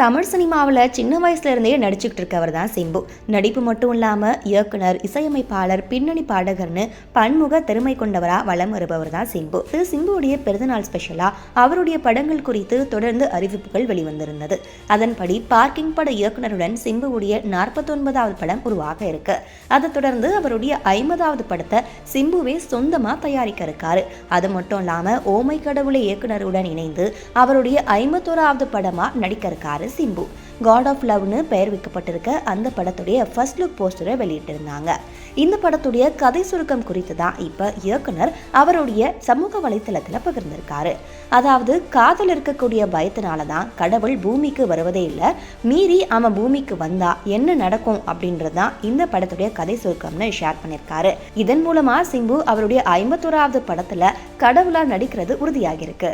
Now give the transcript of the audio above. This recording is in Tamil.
தமிழ் சினிமாவில் சின்ன வயசுலேருந்தே நடிச்சுக்கிட்டு இருக்கவர் தான் சிம்பு. நடிப்பு மட்டும் இல்லாமல் இயக்குனர் இசையமைப்பாளர் பின்னணி பாடகர்னு பன்முக திறமை கொண்டவராக வலம் வருபவர் தான் சிம்பு. இது சிம்புவுடைய பிறந்தநாள் ஸ்பெஷலாக அவருடைய படங்கள் குறித்து தொடர்ந்து அறிவிப்புகள் வெளிவந்திருந்தது. அதன்படி பார்க்கிங் பட இயக்குனருடன் சிம்புவுடைய நாற்பத்தொன்பதாவது படம் உருவாக இருக்கு. அதை தொடர்ந்து அவருடைய ஐம்பதாவது படத்தை சிம்புவே சொந்தமாக தயாரிக்க இருக்காரு. அது மட்டும் இல்லாமல் ஓமை கடவுளை இயக்குனருடன் இணைந்து அவருடைய ஐம்பத்தோராவது படமாக நடிக்க இருக்காரு சிம்பு. காட் ஆஃப் லவ்னு பெயர் வைக்கப்பட்டிருக்க அந்த படத்துடைய ஃபர்ஸ்ட் லுக் போஸ்டரை வெளியிட்டிருந்தாங்க. இந்த படத்துடைய கதை சுருக்கம் குறித்து தான் இப்போ இயக்குனர் அவருடைய சமூக வலைத்தளத்தில் பகிர்ந்திருக்காரு. அதாவது காதல் இருக்கக்கூடிய பயத்தினால தான் கடவுள் பூமிக்கு வருவதே இல்லை மீறி அவன் பூமிக்கு வந்தா என்ன நடக்கும் அப்படின்றது தான் இந்த படத்துடைய கதை சுருக்கம்னு ஷேர் பண்ணியிருக்காரு இதன் மூலமா சிம்பு அவருடைய ஐம்பத்தோராவது படத்தில் கடவுளாக நடிக்கிறது உறுதியாகியிருக்கு.